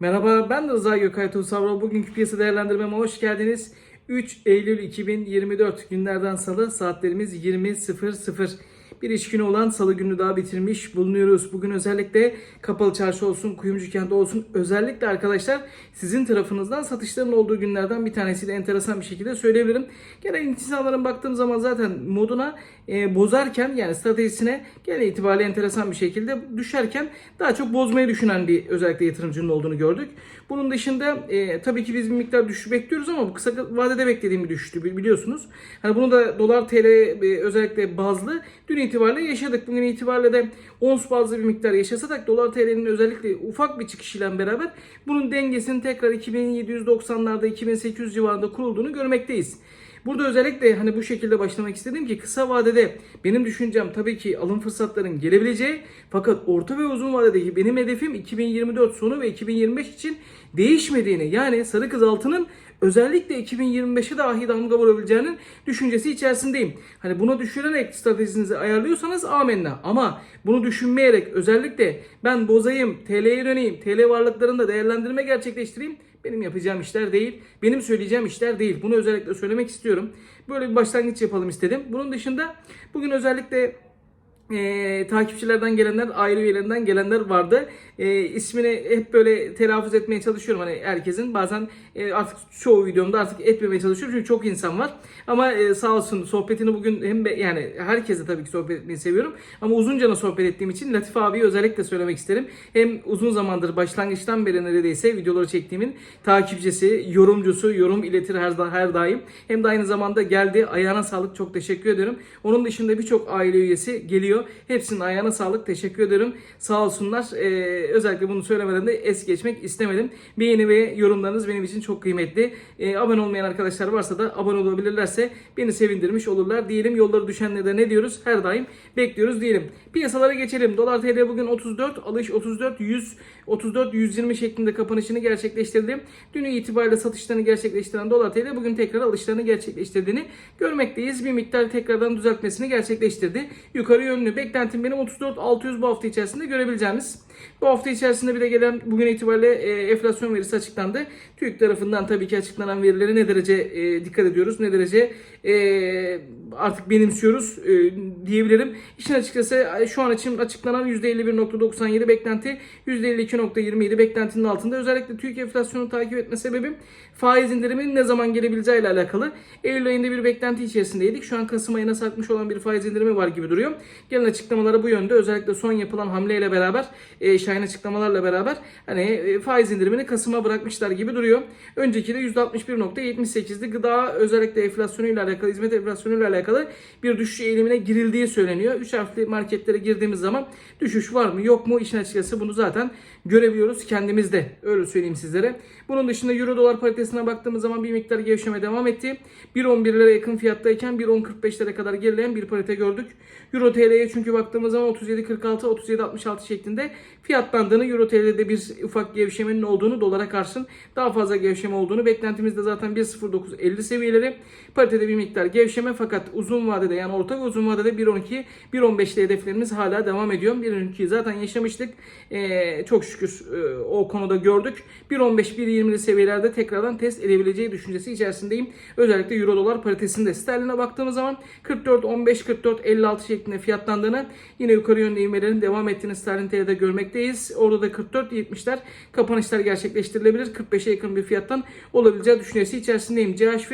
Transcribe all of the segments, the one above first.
Merhaba ben de Rıza Gökay Tuğsavro. Bugünkü piyasa değerlendirmeme hoş geldiniz. 3 Eylül 2024 günlerden salı saatlerimiz 20.00. Bir günü olan salı günü daha bitirmiş bulunuyoruz. Bugün özellikle kapalı çarşı olsun, kuyumcu kenti olsun özellikle arkadaşlar sizin tarafınızdan satışların olduğu günlerden bir tanesi de enteresan bir şekilde söyleyebilirim. Genel insanların baktığım zaman zaten moduna e, bozarken yani stratejisine genel itibariyle enteresan bir şekilde düşerken daha çok bozmayı düşünen bir özellikle yatırımcının olduğunu gördük. Bunun dışında e, tabii ki biz bir miktar düşüş bekliyoruz ama bu kısa vadede beklediğim bir düşüştü bi- biliyorsunuz. Hani bunu da dolar TL e, özellikle bazlı dün itibariyle yaşadık. Bugün itibariyle de ons bazlı bir miktar yaşasak dolar TL'nin özellikle ufak bir çıkışıyla beraber bunun dengesinin tekrar 2790'larda 2800 civarında kurulduğunu görmekteyiz. Burada özellikle hani bu şekilde başlamak istedim ki kısa vadede benim düşüncem tabii ki alım fırsatların gelebileceği fakat orta ve uzun vadedeki benim hedefim 2024 sonu ve 2025 için değişmediğini yani sarı kız altının özellikle 2025'e dahi damga vurabileceğinin düşüncesi içerisindeyim. Hani buna düşünerek stratejinizi ayarlıyorsanız amenna. Ama bunu düşünmeyerek özellikle ben bozayım, TL'ye döneyim, TL varlıklarında değerlendirme gerçekleştireyim benim yapacağım işler değil. Benim söyleyeceğim işler değil. Bunu özellikle söylemek istiyorum. Böyle bir başlangıç yapalım istedim. Bunun dışında bugün özellikle e, takipçilerden gelenler, aile üyelerinden gelenler vardı. E, ismini hep böyle telaffuz etmeye çalışıyorum. Hani herkesin bazen e, artık çoğu videomda artık etmemeye çalışıyorum çünkü çok insan var. Ama e, sağ olsun sohbetini bugün hem be- yani herkese tabii ki sohbet etmeyi seviyorum. Ama uzunca sohbet ettiğim için Latif abiyi özellikle söylemek isterim. Hem uzun zamandır başlangıçtan beri neredeyse videoları çektiğimin takipçisi, yorumcusu, yorum iletir her, her daim. Hem de aynı zamanda geldi. Ayağına sağlık. Çok teşekkür ediyorum. Onun dışında birçok aile üyesi geliyor. Hepsinin ayağına sağlık. Teşekkür ederim. Sağ olsunlar. Ee, özellikle bunu söylemeden de es geçmek istemedim. Beğeni ve yorumlarınız benim için çok kıymetli. Ee, abone olmayan arkadaşlar varsa da abone olabilirlerse beni sevindirmiş olurlar diyelim. Yolları düşenlere de ne diyoruz? Her daim bekliyoruz diyelim. Piyasalara geçelim. Dolar TL bugün 34, alış 34, 100, 34, 120 şeklinde kapanışını gerçekleştirdi. Dün itibariyle satışlarını gerçekleştiren dolar TL bugün tekrar alışlarını gerçekleştirdiğini görmekteyiz. Bir miktar tekrardan düzeltmesini gerçekleştirdi. Yukarı yönlü beklentim benim 34, 600 bu hafta içerisinde görebileceğimiz. Bu hafta içerisinde bir de gelen bugün itibariyle e, enflasyon verisi açıklandı. TÜİK tarafından tabii ki açıklanan verileri ne derece e, dikkat ediyoruz, ne derece e, artık benimsiyoruz e, diyebilirim. İşin açıkçası e, şu an için açıklanan %51.97 beklenti %52.27 beklentinin altında. Özellikle TÜİK enflasyonu takip etme sebebim faiz indiriminin ne zaman gelebileceği ile alakalı. Eylül ayında bir beklenti içerisindeydik. Şu an Kasım ayına sarkmış olan bir faiz indirimi var gibi duruyor. Gelen açıklamaları bu yönde. Özellikle son yapılan hamleyle beraber, e, şahin açıklamalarla beraber hani e, faiz indirimini Kasım'a bırakmışlar gibi duruyor. Önceki de %61.78'di. Gıda özellikle enflasyonuyla alakalı, hizmet enflasyonuyla alakalı bir düşüş eğilimine girildiği söyleniyor. 3 harfli marketlere girdiğimiz zaman düşüş var mı yok mu işin açıkçası bunu zaten görebiliyoruz kendimizde. Öyle söyleyeyim sizlere. Bunun dışında euro dolar paritesine baktığımız zaman bir miktar gevşeme devam etti. 1.11'lere yakın fiyattayken 1.10.45'lere kadar gerileyen bir parite gördük. Euro TL'ye çünkü baktığımız zaman 37.46 37.66 şeklinde fiyatlandığını Euro TL'de bir ufak gevşemenin olduğunu dolara karşın daha fazla gevşeme olduğunu beklentimizde zaten 1.09.50 seviyeleri paritede bir miktar gevşeme fakat uzun vadede yani orta ve uzun vadede 1.12 1.15'li hedeflerimiz hala devam ediyor. 1.12'yi zaten yaşamıştık. Ee, çok şükür e, o konuda gördük. 1.15 1.20'li seviyelerde tekrardan test edebileceği düşüncesi içerisindeyim. Özellikle Euro dolar paritesinde sterline baktığımız zaman 44 15 44 56 şeklinde fiyatlandığını yine yukarı yönlü ivmelerin devam ettiğini sterlin TL'de görmekteyiz. Orada da 44 70'ler kapanışlar gerçekleştirilebilir. 45'e yakın bir fiyattan olabileceği düşüncesi içerisindeyim. CHF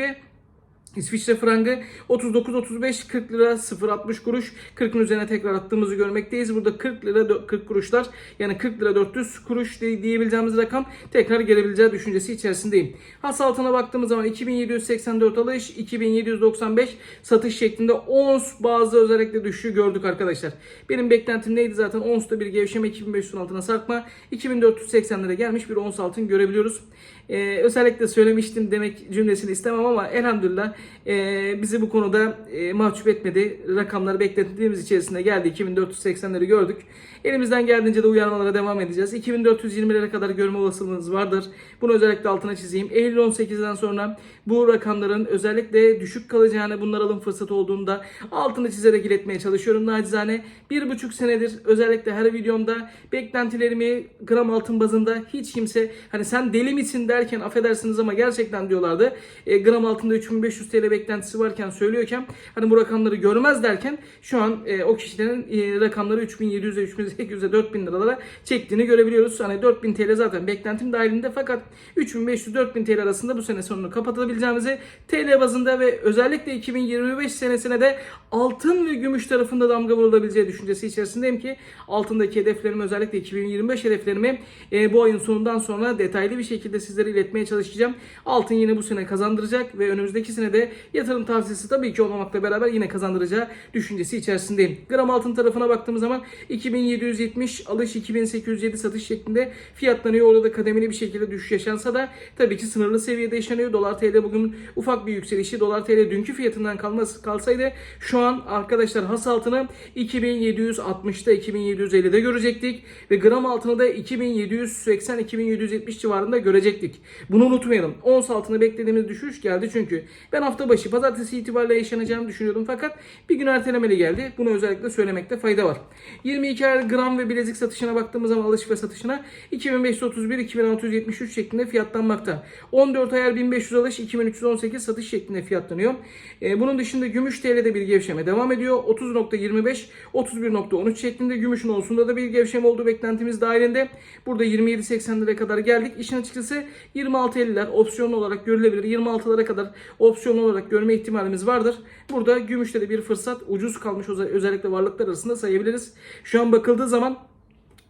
İsviçre frangı 39-35 40 lira 0.60 kuruş 40'ın üzerine tekrar attığımızı görmekteyiz. Burada 40 lira dö- 40 kuruşlar yani 40 lira 400 kuruş diye- diyebileceğimiz rakam tekrar gelebileceği düşüncesi içerisindeyim. Has altına baktığımız zaman 2784 alış 2795 satış şeklinde ons bazı özellikle düşüşü gördük arkadaşlar. Benim beklentim neydi zaten onsta bir gevşeme 2500'ün altına sarkma 2480 lira gelmiş bir ons altın görebiliyoruz. Ee, özellikle söylemiştim demek cümlesini istemem ama elhamdülillah e, bizi bu konuda e, mahcup etmedi. Rakamları beklediğimiz içerisinde geldi. 2480'leri gördük. Elimizden geldiğince de uyarmalara devam edeceğiz. 2420'lere kadar görme olasılığımız vardır. Bunu özellikle altına çizeyim. Eylül 18'den sonra bu rakamların özellikle düşük kalacağını, bunlar alım fırsatı olduğunda altını çizerek iletmeye çalışıyorum. Nacizane bir buçuk senedir özellikle her videomda beklentilerimi gram altın bazında hiç kimse hani sen deli misin derken affedersiniz ama gerçekten diyorlardı. E, gram altında 3500 TL beklentisi varken söylüyorken hani bu rakamları görmez derken şu an e, o kişilerin e, rakamları 3700'e 3800'e 4000 liralara çektiğini görebiliyoruz. Hani 4000 TL zaten beklentim dahilinde fakat 3500-4000 TL arasında bu sene sonunu kapatabileceğimizi TL bazında ve özellikle 2025 senesine de altın ve gümüş tarafında damga vurulabileceği düşüncesi içerisindeyim ki altındaki hedeflerimi özellikle 2025 hedeflerimi e, bu ayın sonundan sonra detaylı bir şekilde sizlere iletmeye çalışacağım. Altın yine bu sene kazandıracak ve önümüzdeki sene de yatırım tavsiyesi tabii ki olmamakla beraber yine kazandıracağı düşüncesi içerisindeyim. Gram altın tarafına baktığımız zaman 2770 alış 2807 satış şeklinde fiyatlanıyor. Orada da kademeli bir şekilde düşüş yaşansa da tabii ki sınırlı seviyede yaşanıyor. Dolar TL bugün ufak bir yükselişi. Dolar TL dünkü fiyatından kalması kalsaydı şu an arkadaşlar has altını 2760'da 2750'de görecektik ve gram altını da 2780-2770 civarında görecektik. Bunu unutmayalım. Ons altına beklediğimiz düşüş geldi çünkü ben hafta başı pazartesi itibariyle yaşanacağını düşünüyordum fakat bir gün ertelemeli geldi. Bunu özellikle söylemekte fayda var. 22 ayar gram ve bilezik satışına baktığımız zaman alış ve satışına 2531-2673 şeklinde fiyatlanmakta. 14 ayar 1500 alış 2318 satış şeklinde fiyatlanıyor. Ee, bunun dışında gümüş TL'de bir gevşeme devam ediyor. 30.25 31.13 şeklinde gümüşün olsunda da bir gevşeme olduğu beklentimiz dahilinde. Burada 27.80'lere kadar geldik. İşin açıkçası 26.50'ler opsiyonlu olarak görülebilir. 26'lara kadar opsiyonlu olarak görme ihtimalimiz vardır. Burada gümüşte de bir fırsat ucuz kalmış özellikle varlıklar arasında sayabiliriz. Şu an bakıldığı zaman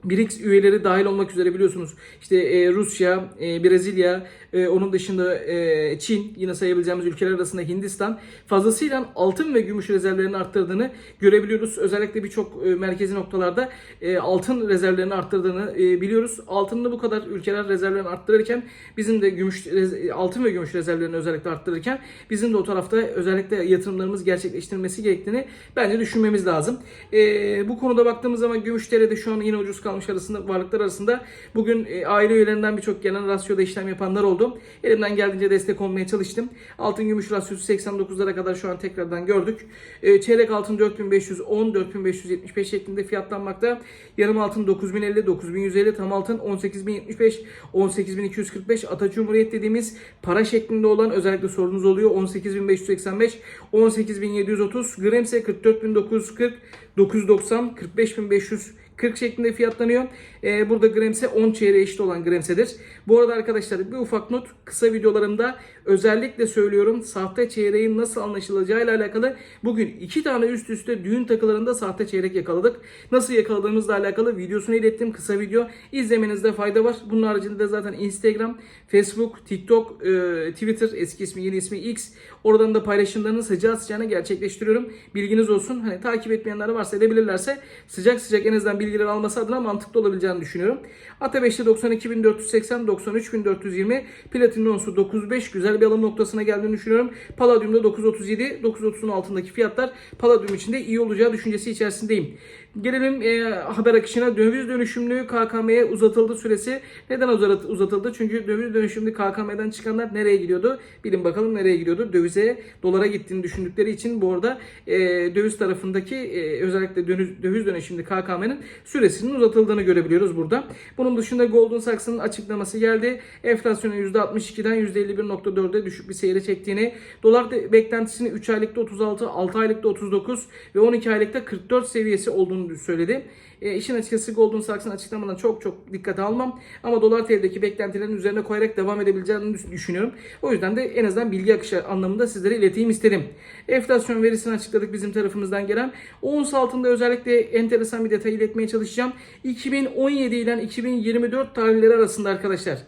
BRICS üyeleri dahil olmak üzere biliyorsunuz işte e, Rusya, e, Brezilya, e, onun dışında e, Çin yine sayabileceğimiz ülkeler arasında Hindistan fazlasıyla altın ve gümüş rezervlerini arttırdığını görebiliyoruz. Özellikle birçok e, merkezi noktalarda e, altın rezervlerini arttırdığını e, biliyoruz. Altını bu kadar ülkeler rezervlerini arttırırken bizim de gümüş altın ve gümüş rezervlerini özellikle arttırırken bizim de o tarafta özellikle yatırımlarımız gerçekleştirilmesi gerektiğini bence düşünmemiz lazım. E, bu konuda baktığımız zaman gümüş TL'de şu an yine ucuz kalmış arasında varlıklar arasında bugün e, aile üyelerinden birçok gelen rasyoda işlem yapanlar oldu. Elimden geldiğince destek olmaya çalıştım. Altın gümüş rasyosu 89'lara kadar şu an tekrardan gördük. E, çeyrek altın 4510 4575 şeklinde fiyatlanmakta. Yarım altın 9050 9150 tam altın 18075 18245 Ata Cumhuriyet dediğimiz para şeklinde olan özellikle sorunuz oluyor 18585 18730 Gramse 44940 990 45500 40 şeklinde fiyatlanıyor. Ee, burada Grams'e 10 çeyreğe eşit olan Grams'edir. Bu arada arkadaşlar bir ufak not. Kısa videolarımda özellikle söylüyorum sahte çeyreğin nasıl anlaşılacağı ile alakalı bugün iki tane üst üste düğün takılarında sahte çeyrek yakaladık. Nasıl yakaladığımızla alakalı videosunu ilettim. Kısa video. İzlemenizde fayda var. Bunun haricinde de zaten Instagram, Facebook, TikTok, e, Twitter eski ismi yeni ismi X. Oradan da paylaşımlarını sıcağı sıcağına gerçekleştiriyorum. Bilginiz olsun. Hani takip etmeyenler varsa edebilirlerse sıcak sıcak en azından bilgiler alması adına mantıklı olabileceğini düşünüyorum. Ata5'te 92.480, 93.420, Platin onsu 9.5 güzel bir alım noktasına geldiğini düşünüyorum. Palladium'da 9.37, 9.30'un altındaki fiyatlar Palladium için de iyi olacağı düşüncesi içerisindeyim. Gelelim e, haber akışına. Döviz dönüşümlü KKM'ye uzatıldı süresi. Neden uzat- uzatıldı? Çünkü döviz dönüşümlü KKM'den çıkanlar nereye gidiyordu? Bilin bakalım nereye gidiyordu? Dövize, dolara gittiğini düşündükleri için bu arada e, döviz tarafındaki e, özellikle döviz, döviz dönüşümlü KKM'nin süresinin uzatıldığını görebiliyoruz burada. Bunun dışında Goldman Sachs'ın açıklaması geldi. Enflasyonun %62'den %51.4'e düşük bir seyre çektiğini, dolar beklentisini 3 aylıkta 36, 6 aylıkta 39 ve 12 aylıkta 44 seviyesi olduğunu söyledi. E, işin açıkçası Goldman Sachs'ın açıklamalarına çok çok dikkate almam. Ama dolar TL'deki beklentilerin üzerine koyarak devam edebileceğini düş- düşünüyorum. O yüzden de en azından bilgi akışı anlamında sizlere ileteyim istedim. Enflasyon verisini açıkladık bizim tarafımızdan gelen. Ons altında özellikle enteresan bir detay iletmeye çalışacağım. 2017 ile 2024 tarihleri arasında arkadaşlar.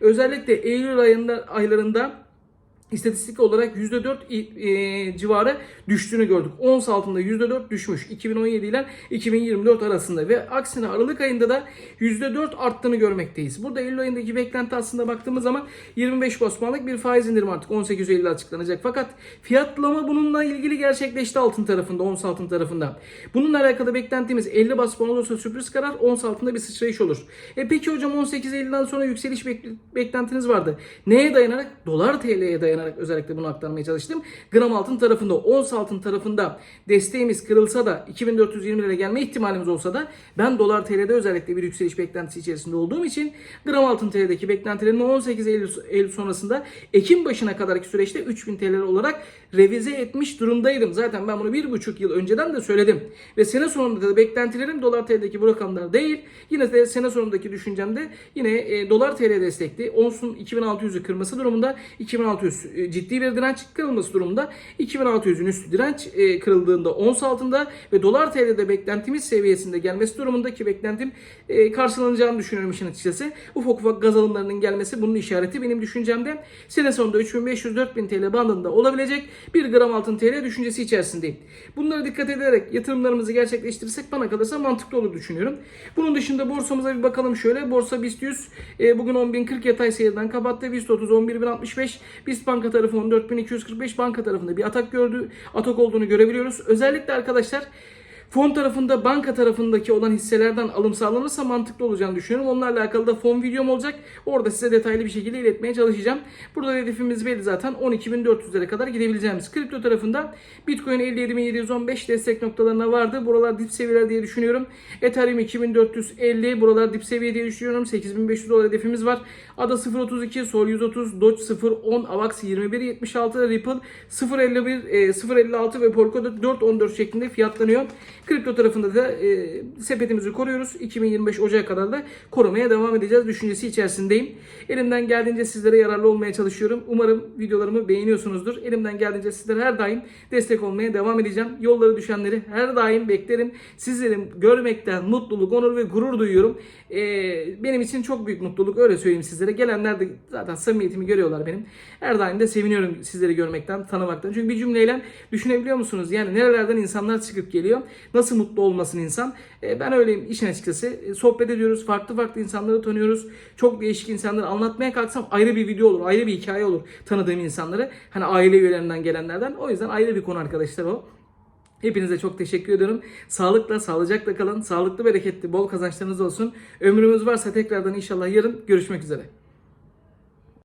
Özellikle Eylül ayında, aylarında istatistik olarak %4 e, civarı düştüğünü gördük. Ons altında %4 düşmüş 2017 ile 2024 arasında ve aksine Aralık ayında da %4 arttığını görmekteyiz. Burada Eylül ayındaki beklenti aslında baktığımız zaman 25 bas bir faiz indirimi artık 18 Eylül açıklanacak. Fakat fiyatlama bununla ilgili gerçekleşti altın tarafında, ons altın tarafında. Bununla alakalı beklentimiz 50 bas puan olursa sürpriz karar, ons altında bir sıçrayış olur. E peki hocam 18 Eylül'den sonra yükseliş bek- beklentiniz vardı. Neye dayanarak? Dolar TL'ye dayanarak özellikle bunu aktarmaya çalıştım. Gram altın tarafında, ons altın tarafında desteğimiz kırılsa da 2420 lira gelme ihtimalimiz olsa da ben dolar TL'de özellikle bir yükseliş beklentisi içerisinde olduğum için gram altın TL'deki beklentilerimi 18 Eylül, Eylül sonrasında Ekim başına kadarki süreçte 3000 TL olarak revize etmiş durumdaydım. Zaten ben bunu bir buçuk yıl önceden de söyledim. Ve sene sonunda da beklentilerim dolar TL'deki bu rakamlar değil. Yine de sene sonundaki düşüncemde yine e, dolar TL destekli. Onsun 2600'ü kırması durumunda 2600 e, ciddi bir direnç kırılması durumunda 2600'ün üstü direnç e, kırıldığında ons altında ve dolar TL'de beklentimiz seviyesinde gelmesi durumundaki beklentim e, karşılanacağını düşünüyorum işin açıkçası. Ufak ufak gaz alımlarının gelmesi bunun işareti benim düşüncemde. Sene sonunda 3500-4000 TL bandında olabilecek bir gram altın TL düşüncesi içerisindeyim. Bunlara dikkat ederek yatırımlarımızı gerçekleştirirsek bana kalırsa mantıklı olur düşünüyorum. Bunun dışında borsamıza bir bakalım şöyle. Borsa BIST 100 e, bugün 10.040 yatay seyirden kapattı. BIST 30 11.065. BIST banka tarafı 14.245 banka tarafında bir atak gördü. Atak olduğunu görebiliyoruz. Özellikle arkadaşlar Fon tarafında banka tarafındaki olan hisselerden alım sağlanırsa mantıklı olacağını düşünüyorum. Onlarla alakalı da fon videom olacak. Orada size detaylı bir şekilde iletmeye çalışacağım. Burada hedefimiz belli zaten 12.400'lere kadar gidebileceğimiz. Kripto tarafında Bitcoin 57.715 destek noktalarına vardı. Buralar dip seviyeler diye düşünüyorum. Ethereum 2450 buralar dip seviye diye düşünüyorum. 8500 dolar hedefimiz var. ADA 0.32, Sol 130, Doge 0.10, AVAX 21.76, Ripple 0.51, e, 0.56 ve Polkadot 4.14 şeklinde fiyatlanıyor. Kripto tarafında da e, sepetimizi koruyoruz. 2025 Ocak'a kadar da korumaya devam edeceğiz düşüncesi içerisindeyim. Elimden geldiğince sizlere yararlı olmaya çalışıyorum. Umarım videolarımı beğeniyorsunuzdur. Elimden geldiğince sizlere her daim destek olmaya devam edeceğim. Yolları düşenleri her daim beklerim. Sizleri görmekten mutluluk, onur ve gurur duyuyorum. E, benim için çok büyük mutluluk öyle söyleyeyim sizlere. Gelenler de zaten samimiyetimi görüyorlar benim. Her daim de seviniyorum sizleri görmekten, tanımaktan. Çünkü bir cümleyle düşünebiliyor musunuz? Yani nerelerden insanlar çıkıp geliyor. Nasıl mutlu olmasın insan? E, ben öyleyim işin açıkçası. E, sohbet ediyoruz. Farklı farklı insanları tanıyoruz. Çok değişik insanları anlatmaya kalksam ayrı bir video olur. Ayrı bir hikaye olur tanıdığım insanları. Hani aile üyelerinden gelenlerden. O yüzden ayrı bir konu arkadaşlar o. Hepinize çok teşekkür ediyorum. Sağlıkla, sağlıcakla kalın. Sağlıklı, bereketli, bol kazançlarınız olsun. Ömrümüz varsa tekrardan inşallah yarın görüşmek üzere.